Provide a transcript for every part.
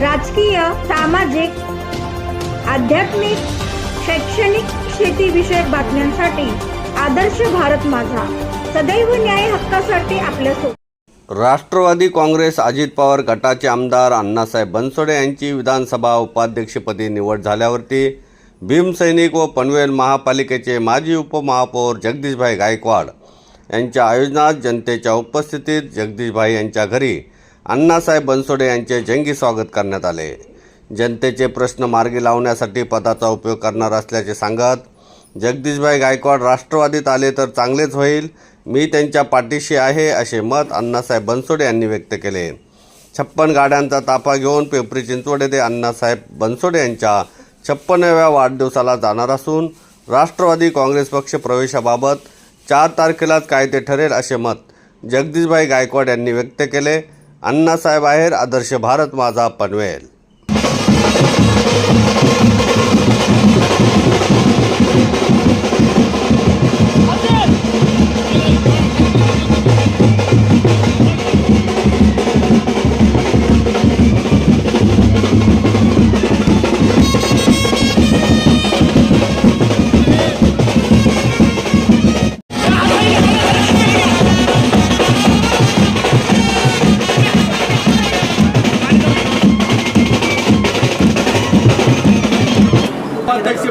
राजकीय सामाजिक आध्यात्मिक शैक्षणिक शेतीविषयक बातम्यांसाठी आदर्श भारत माझा. सदैव न्याय हक्कासाठी आपल्यासोबत राष्ट्रवादी काँग्रेस अजित पवार गटाचे आमदार अण्णासाहेब बनसोडे यांची विधानसभा उपाध्यक्षपदी निवड झाल्यावरती भीमसैनिक व पनवेल महापालिकेचे माजी उपमहापौर जगदीशभाई गायकवाड यांच्या आयोजनात जनतेच्या उपस्थितीत जगदीशभाई यांच्या घरी अण्णासाहेब बनसोडे यांचे जंगी स्वागत करण्यात आले. जनतेचे प्रश्न मार्गी लावण्यासाठी पदाचा उपयोग करणार असल्याचे सांगत जगदीशभाई गायकवाड राष्ट्रवादीत आले तर चांगलेच होईल मी त्यांच्या पाठीशी आहे असे मत अण्णासाहेब बनसोडे यांनी व्यक्त केले. छप्पन गाड्यांचा ताफा घेऊन पिंपरी चिंचवड येथे अण्णासाहेब बनसोडे यांच्या छप्पनव्या वाढदिवसाला जाणार असून राष्ट्रवादी काँग्रेस पक्ष प्रवेशाबाबत चार तारखेलाच काय ते ठरेल असे मत जगदीशभाई गायकवाड यांनी व्यक्त केले. अण्णासाहेब आहेर आदर्श भारत माझा पनवेल.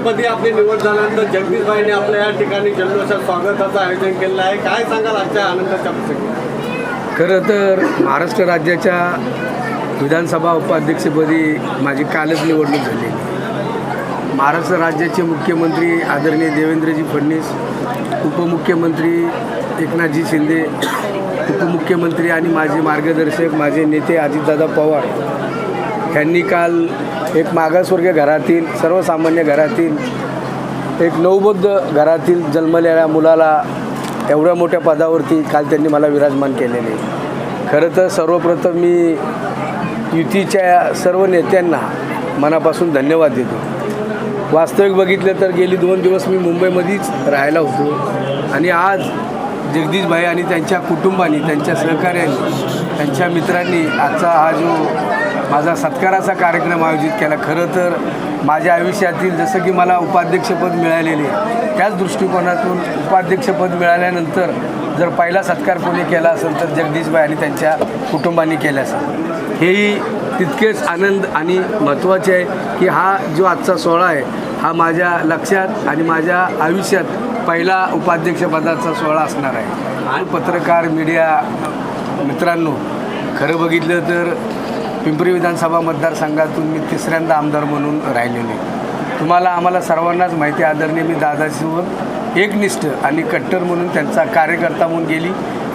उपाध्यक्षपदी आपली निवड झाल्यानंतर जगदीशभाईने आपल्या या ठिकाणी जल्लोषात स्वागताचं आयोजन केलेलं आहे. काय सांगाल आजच्या आनंदाच्या प्रसंगी खरं तर महाराष्ट्र राज्याच्या विधानसभा उपाध्यक्षपदी माझी कालच निवडणूक झाली. महाराष्ट्र राज्याचे मुख्यमंत्री आदरणीय देवेंद्रजी फडणवीस उपमुख्यमंत्री एकनाथजी शिंदे उपमुख्यमंत्री आणि माझे मार्गदर्शक माझे नेते अजितदादा पवार ह्यांनी काल एक मागासवर्गीय घरातील सर्वसामान्य घरातील एक नवबोद्ध घरातील जन्मलेल्या मुलाला एवढ्या मोठ्या पदावरती काल त्यांनी मला विराजमान केलेले. खरं तर सर्वप्रथम मी युतीच्या सर्व नेत्यांना मनापासून धन्यवाद देतो. वास्तविक बघितलं तर गेली दोन दिवस मी मुंबईमध्येच राहायला होतो आणि आज जगदीशभाई आणि त्यांच्या कुटुंबानी त्यांच्या सहकार्यांनी त्यांच्या मित्रांनी आजचा हा जो माझा सत्काराचा कार्यक्रम आयोजित केला. खरं तर माझ्या आयुष्यातील जसं की मला उपाध्यक्षपद मिळालेले त्याच दृष्टिकोनातून उपाध्यक्षपद मिळाल्यानंतर जर पहिला सत्कार कोणी केला असेल तर जगदीशबाई आणि त्यांच्या कुटुंबाने केला असेल. हेही तितकेच आनंद आणि महत्त्वाचे आहे की हा जो आजचा सोहळा आहे हा माझ्या लक्षात आणि माझ्या आयुष्यात पहिला उपाध्यक्षपदाचा सोहळा असणार आहे. आणि पत्रकार मीडिया मित्रांनो खरं बघितलं तर पिंपरी विधानसभा मतदारसंघातून मी तिसऱ्यांदा आमदार म्हणून राहिलेले तुम्हाला आम्हाला सर्वांनाच माहिती आदरणीय मी दादाशीवर एकनिष्ठ आणि कट्टर म्हणून त्यांचा कार्यकर्ता म्हणून गेली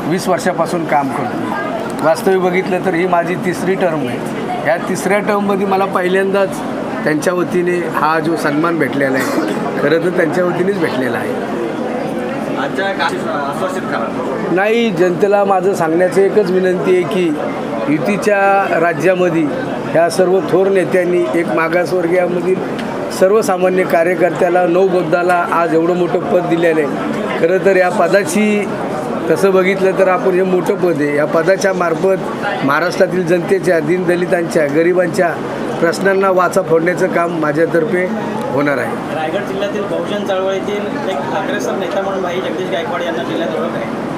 वीस वर्षापासून काम करतो वास्तविक बघितलं तर ही माझी तिसरी टर्म आहे. या तिसऱ्या टर्ममध्ये मला पहिल्यांदाच त्यांच्या वतीने हा जो सन्मान भेटलेला आहे खरं तर त्यांच्या वतीनेच भेटलेला आहे. नाही जनतेला माझं सांगण्याचं एकच विनंती आहे की युतीच्या राज्यामध्ये ह्या सर्व थोर नेत्यांनी एक मागासवर्गीयामधील सर्वसामान्य कार्यकर्त्याला नवबोद्धाला आज एवढं मोठं पद दिलेलं आहे. खरं तर या पदाची तसं बघितलं तर आपण हे मोठं पद आहे. या पदाच्या मार्फत महाराष्ट्रातील जनतेच्या दीनदलितांच्या गरिबांच्या प्रश्नांना वाचा फोडण्याचं काम माझ्यातर्फे होणार आहे. रायगड जिल्ह्यातील बहुजन चळवळीतील एक अग्रेसर नेता म्हणून भाई जगदीश गायकवाड यांना जिल्ह्यात ओळख आहे.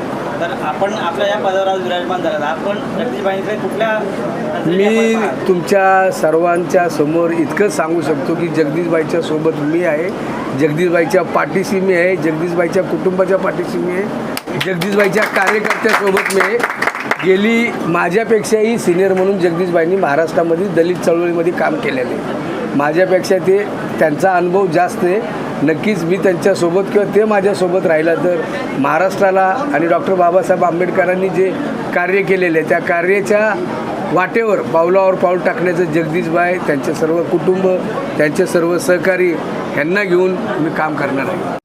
तर आपण आपल्या या पदावर विराजमान झाला आपण कुठल्या मी? तुमच्या सर्वांच्या समोर इतकंच सांगू शकतो की जगदीशबाईच्या सोबत मी आहे. जगदीशबाईच्या पाठीशी मी आहे. जगदीशबाईच्या कुटुंबाच्या पाठीशी मी आहे. जगदीशबाईच्या कार्यकर्त्यासोबत मी आहे. गेली माझ्यापेक्षाही सिनियर म्हणून जगदीशबाईंनी महाराष्ट्रामध्ये दलित चळवळीमध्ये काम केलेलं आहे. माझ्यापेक्षा ते त्यांचा अनुभव जास्त आहे. नक्कीच मी त्यांच्यासोबत किंवा ते माझ्यासोबत राहिला तर महाराष्ट्राला आणि डॉक्टर बाबासाहेब आंबेडकरांनी जे कार्य केलेले आहे त्या कार्याच्या वाटेवर पावलावर पाऊल टाकण्याचं जगदीशबाई त्यांचे सर्व कुटुंब त्यांचे सर्व सहकारी यांना घेऊन मी काम करणार आहे?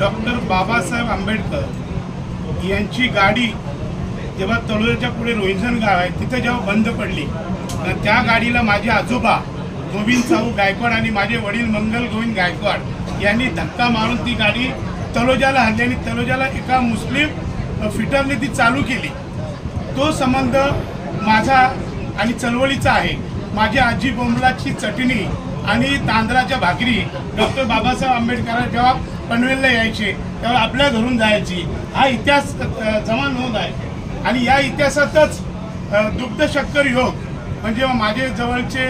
डॉक्टर बाबासाहेब आंबेडकर यांची गाडी जेव्हा तळोजाच्या पुढे रोहिंजण गाव आहे तिथे जेव्हा बंद पडली त्या गाडीला माझे आजोबा गोविंद साहू गायकवाड आणि माझे वडील मंगल गोविंद गायकवाड यांनी धक्का मारून ती गाडी तलोजाला हल्ली आणि तलोजाला एका मुस्लिम फिटरने ती चालू केली. तो संबंध माझा आणि चळवळीचा आहे. माझी आजी बोंबलाची चटणी आणि तांदळाच्या भाकरी डॉक्टर बाबासाहेब आंबेडकर जेव्हा पनवेलला यायचे तेव्हा आपल्या घरून जायची. हा इतिहास जमा नोंद आहे. आणि या इतिहासातच अ, दुग्ध शक्कर योग म्हणजे माझे जवळचे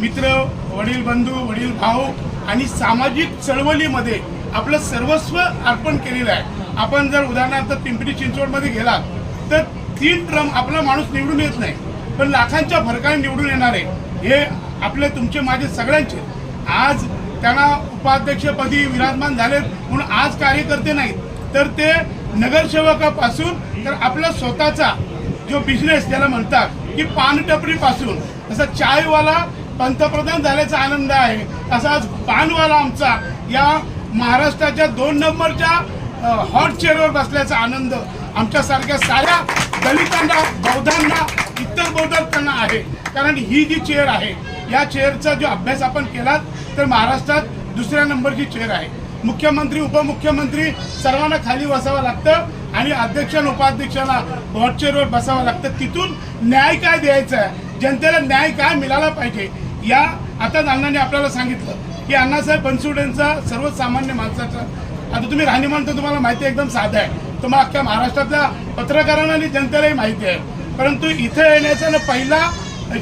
मित्र वडील बंधू वडील भाऊ आणि सामाजिक चळवळीमध्ये आपलं सर्वस्व अर्पण केलेलं आहे. आपण जर उदाहरणार्थ पिंपरी चिंचवडमध्ये गेलात तर तीन ट्रम आपला माणूस निवडून येत नाही पण लाखांच्या फरकाने निवडून येणार आहे. हे आपले तुमचे माझे सगळ्यांचे. आज त्यांना उपाध्यक्षपदी विराजमान झालेत म्हणून आज कार्यकर्ते नाहीत. तर ते नगरसेवकापासून तर आपला स्वतःचा जो बिझनेस ज्याला म्हणतात की पानटपरीपासून जसं चायवाला पंतप्रधान झाल्याचा आनंद आहे. तसाच पानवाला आमचा या महाराष्ट्राच्या दोन नंबरच्या हॉट चेअरवर बसल्याचा आनंद आमच्यासारख्या साऱ्या दलितांना बौद्धांना इतर बौद्धांना आहे. कारण ही जी चेअर आहे या चेअरचा जो अभ्यास आपण केलात तर महाराष्ट्रात दुसऱ्या नंबरची चेअर आहे. मुख्यमंत्री उपमुख्यमंत्री सर्वांना खाली बसावं लागतं आणि अध्यक्ष आणि उपाध्यक्षांना हॉट चेअरवर बसावं लागतं. तिथून न्याय काय द्यायचा? आहे जनतेला न्याय काय मिळाला पाहिजे? या आता अण्णांनी आपल्याला सांगितलं की अण्णासाहेब बनसोडेंचा सर्वसामान्य माणसाचा आता तुम्ही राहणीमान तर तुम्हाला माहिती एकदम साधं आहे. तुम्हाला अख्ख्या महाराष्ट्रातल्या पत्रकारांना आणि जनतेलाही माहिती आहे. परंतु इथे येण्याचा ना पहिला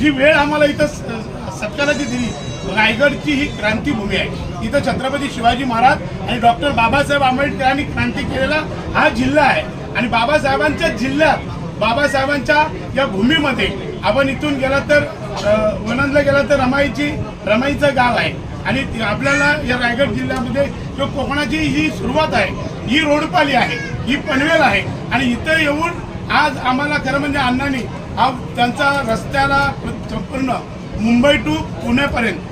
जी वेळ आम्हाला इथं स- सत्काराची दिली रायगडची ही क्रांतीभूमी आहे. इथं छत्रपती शिवाजी महाराज आणि डॉक्टर बाबासाहेब आंबेडकरांनी क्रांती केलेला हा जिल्हा आहे. आणि बाबासाहेबांच्या जिल्ह्यात बाबासाहेबांच्या या भूमीमध्ये आपण इथून गेला तर अ, गेला तर रमाईची रमाईचं गाव आहे. आणि आपल्याला या रायगड जिल्ह्यामध्ये जो कोकणाची ही सुरुवात आहे ही रोडपाली आहे ही पनवेल आहे. आणि इथं येऊन आज आम्हाला खरं म्हणजे अण्णांनी हा त्यांचा रस्त्याला संपूर्ण मुंबई टू पुण्यापर्यंत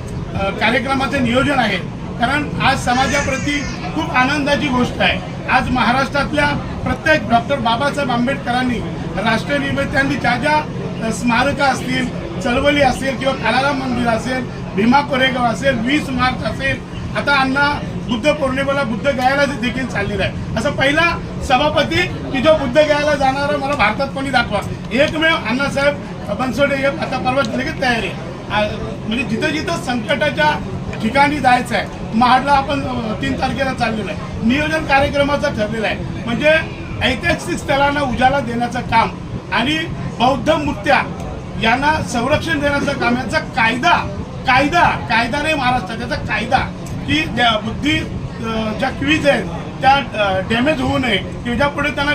कार्यक्रमाचे कार्यक्रमाचं नियोजन आहे. कारण आज समाजाप्रती खूप आनंदाची गोष्ट आहे. आज महाराष्ट्रातल्या प्रत्येक डॉक्टर बाबासाहेब आंबेडकरांनी राष्ट्रनिर्मात्यांनी ज्या ज्या स्मारकं असतील चळवळी असेल किंवा कालाराम मंदिर असेल भीमा कोरेगाव असेल वीस मार्च असेल आता अण्णा बुद्ध पौर्णिमेला बुद्ध गयाला देखील चाललेला आहे. असं पहिला सभापती की जो बुद्ध गयाला जाणारा मला भारतात कोणी दाखवा. एकमेव अण्णासाहेब बनसोडे हे आता परवा लगेच तयारी आहे. म्हणजे जिथं जिथं संकटाच्या ठिकाणी जायचं आहे महाडला आपण तीन तारखेला चाललेलं आहे. नियोजन कार्यक्रमाचं ठरलेलं आहे. म्हणजे ऐतिहासिक स्थळांना उजाला देण्याचं काम आणि बौद्ध मूर्त्या यांना संरक्षण देण्याचं काम याचा कायदा कायदा कायदा नाही महाराष्ट्रात त्याचा कायदा की बुद्धी ज्या क्वीज आहेत त्या डॅमेज होऊ नये त्याच्या पुढे त्यांना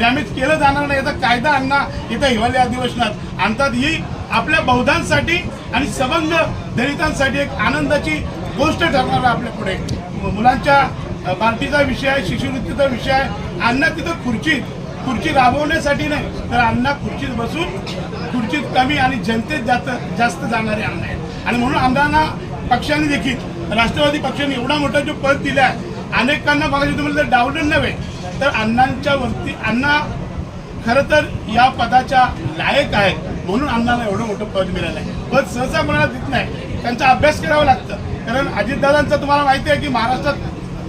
डॅमेज केलं जाणार नाही याचा कायदा अण्णा इथं हिवाळी अधिवेशनात आणतात. ही आपल्या बौद्धांसाठी आणि सबंध दलितांसाठी एक आनंदाची गोष्ट ठरणार आहे आपल्या पुढे. मुलांच्या अ, विषय आहे शिष्यवृत्तीचा विषय आहे. अण्णा तिथं खुर्चीत खुर्ची राबवण्यासाठी नाही तर अण्णा खुर्चीत बसून खुर्चीत कमी आणि जनतेत जास्त जास्त जाणारे अण्णा आहेत. आणि म्हणून अण्णांना पक्षाने देखील राष्ट्रवादी पक्षाने एवढा मोठा जो पद दिला आहे अनेकांना बघायचं तुम्हाला जर डावलं नव्हे तर अण्णांच्या वरती अण्णा खरं तर या पदाच्या लायक आहेत म्हणून अण्णाला एवढं मोठं पद मिळालं आहे पद सहसा कोणाला देत नाही त्यांचा अभ्यास करावा लागतं. कारण अजितदादांचं तुम्हाला माहिती आहे की महाराष्ट्रात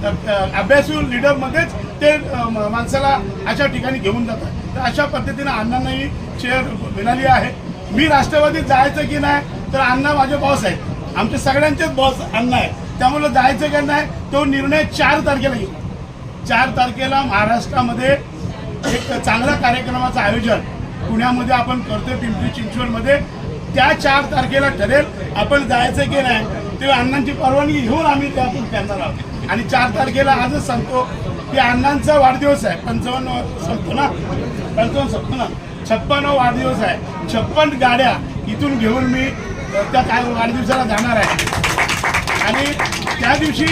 अभ्यासू लीडरमध्येच ते माणसाला अशा ठिकाणी घेऊन जातात. तर अशा पद्धतीनं अण्णांनाही चेअर मिळाली आहे. मी राष्ट्रवादीत जायचं की नाही तर अण्णा माझे बॉस आहेत. आमचे सगळ्यांचेच बॉस अण्णा आहे त्यामुळे जायचं की नाही तो निर्णय चार तारखेला येईल. चार तारखेला महाराष्ट्रामध्ये एक चांगल्या कार्यक्रमाचं आयोजन पुण्यामध्ये आपण करतोय पिंपरी चिंचवडमध्ये. त्या चार तारखेला ठरेल आपण जायचं की नाही तेव्हा अण्णांची परवानगी घेऊन आम्ही त्यातून करणार आहोत. आणि चार तारखेला आजच सांगतो की अण्णांचा वाढदिवस आहे. पंचावन्न संपतो ना? पंचावन्न संपतो ना? छप्पन वाढदिवस आहे. छप्पन गाड्या इथून घेऊन मी त्या काय वाढदिवसाला जाणार आहे. आणि त्या दिवशी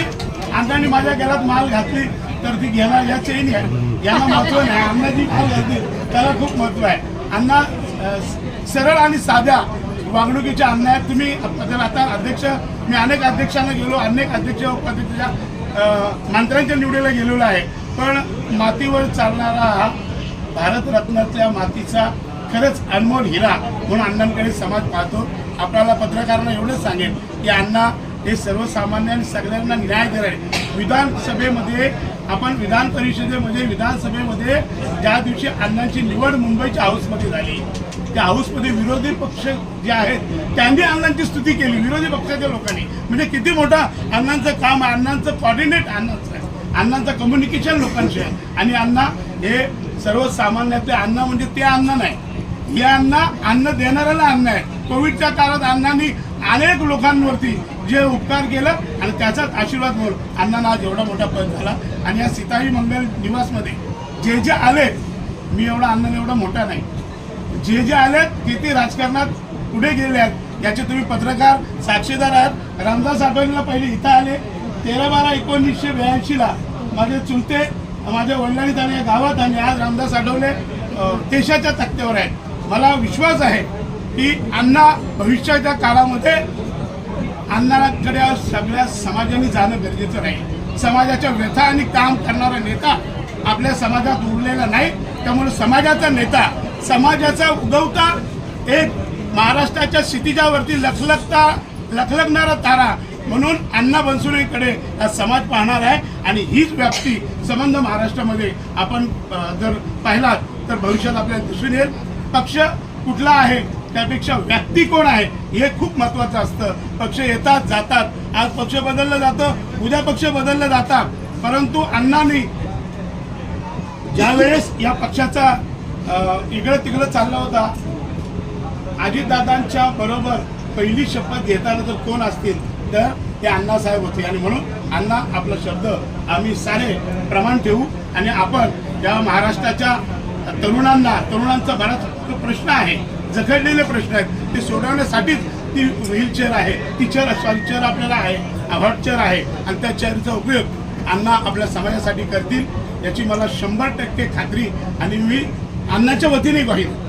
अण्णांनी माझ्या घरात माल घातली तर ती घेणार या चैन आहे. यांना महत्त्व नाही. अण्णा जी माल घातली त्याला खूप महत्त्व आहे. अण्णा सरळ आणि साध्या वागणुकीच्या अण्णा आहेत तुम्ही आता अध्यक्ष मी अनेक अध्यक्षांना गेलो अनेक अध्यक्ष उपाध्यक्षाच्या मंत्र्यांच्या निवडीला गेलेलो आहे. पण मातीवर चालणारा हा भारतरत्नातल्या मातीचा खरंच अनमोल हिरा म्हणून अण्णांकडे समाज पाहतो. आपल्याला पत्रकारांना एवढंच सांगेल की अण्णा हे सर्वसामान्य आणि सगळ्यांना न्याय देणारे विधानसभेमध्ये आपण विधान परिषदेमध्ये विधानसभेमध्ये ज्या दिवशी अण्णांची निवड मुंबईच्या हाऊसमध्ये झाली त्या हाऊसमध्ये विरोधी पक्ष जे आहेत त्यांनी अण्णांची स्तुती केली विरोधी पक्षाच्या लोकांनी. म्हणजे किती मोठा अण्णांचं काम आहे अण्णांचं कॉर्डिनेट अण्णांचं आहे. अण्णांचं कम्युनिकेशन लोकांशी आहे. आणि अण्णा हे सर्वसामान्यातले अण्णा म्हणजे ते अन्न नाही. हे अण्णा अन्न देणाऱ्याला अन्न आहे. कोविडच्या काळात अण्णांनी अनेक लोकांवरती जे उपकार केलं आणि त्याचाच आशीर्वाद म्हणून अण्णांना आज एवढा मोठा पद झाला. आणि या सीताई मंगल निवासमध्ये जे जे आले मी एवढा अण्णा एवढा मोठा नाही. जे जे आलेत ते ते राजकारणात पुढे गेले आहेत. याचे तुम्ही पत्रकार साक्षीदार आहात. रामदास आठवणीला पहिले इथं आले. तेरा बारा एकोणीसशे ब्याऐंशीला माझे चुलते माझ्या वडिलांनी आणि या गावात आणि आज रामदास आठवले देशाच्या तक्त्यावर आहेत. मला विश्वास आहे की अण्णा भविष्याच्या काळामध्ये अण्णाकडे सगळ्या समाजाने जाणं गरजेचं नाही. समाजाच्या व्यथा आणि काम करणारा नेता आपल्या समाजात उरलेला नाही. त्यामुळे समाजाचा नेता समाजाचा उगवता एक महाराष्ट्राच्या क्षितिजावरती लखलखता लखलखणारा तारा म्हणून अण्णा बनसुरेकडे हा समाज पाहणार आहे. आणि हीच व्याप्ती संबंध महाराष्ट्रामध्ये आपण जर पाहिलात तर भविष्यात आपल्याला दिसून येईल. पक्ष कुठला आहे त्यापेक्षा व्यक्ती कोण आहे हे खूप महत्वाचं असतं. पक्ष येतात जातात. आज पक्ष बदललं जातं उद्या पक्ष बदललं जातात. परंतु अण्णांनी ज्यावेळेस या पक्षाचा इकडं तिकडं चालला होता. अजितदादांच्या बरोबर पहिली शपथ घेताना जर कोण असतील तर ते अण्णासाहेब होते. आणि म्हणून अण्णा आपला शब्द आम्ही सारे प्रमाण ठेवू आणि आपण या महाराष्ट्राच्या तरुणांना तरुणांचा बराच प्रश्न आहे जखडलेले प्रश्न आहेत ते सोडवण्यासाठीच ती व्हीलचेअर आहे. ती चेअर सॉरी चेअर आपल्याला आहे हॉट चेअर आहे. आणि त्या चेअरचा उपयोग अण्णा आपल्या समाजासाठी करतील याची मला शंभर टक्के खात्री. आणि मी अन्नाच्या वतीने पाहिजे